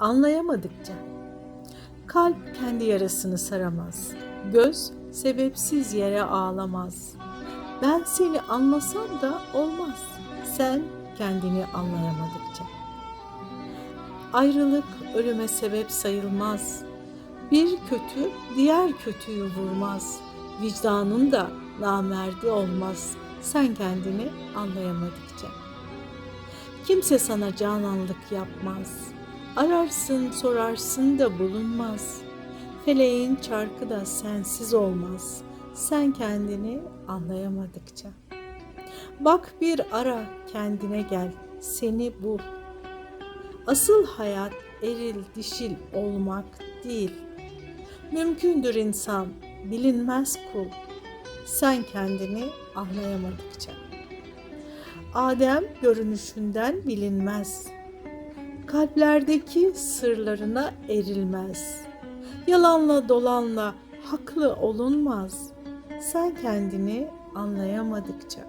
anlayamadıkça. Kalp kendi yarasını saramaz. Göz sebepsiz yere ağlamaz. Ben seni anlasam da olmaz. Sen kendini anlayamadıkça. Ayrılık ölüme sebep sayılmaz. Bir kötü diğer kötüyü vurmaz. Vicdanın da namerdi olmaz. Sen kendini anlayamadıkça. Kimse sana cananlık yapmaz. Ararsın sorarsın da bulunmaz. Feleğin çarkı da sensiz olmaz. Sen kendini anlayamadıkça. Bak bir ara kendine gel, seni bul. Asıl hayat eril dişil olmak değil. Mümkündür insan, bilinmez kul. Sen kendini anlayamadıkça. Adem görünüşünden bilinmez. Kalplerdeki sırlarına erilmez. Yalanla dolanla haklı olunmaz. Sen kendini anlayamadıkça.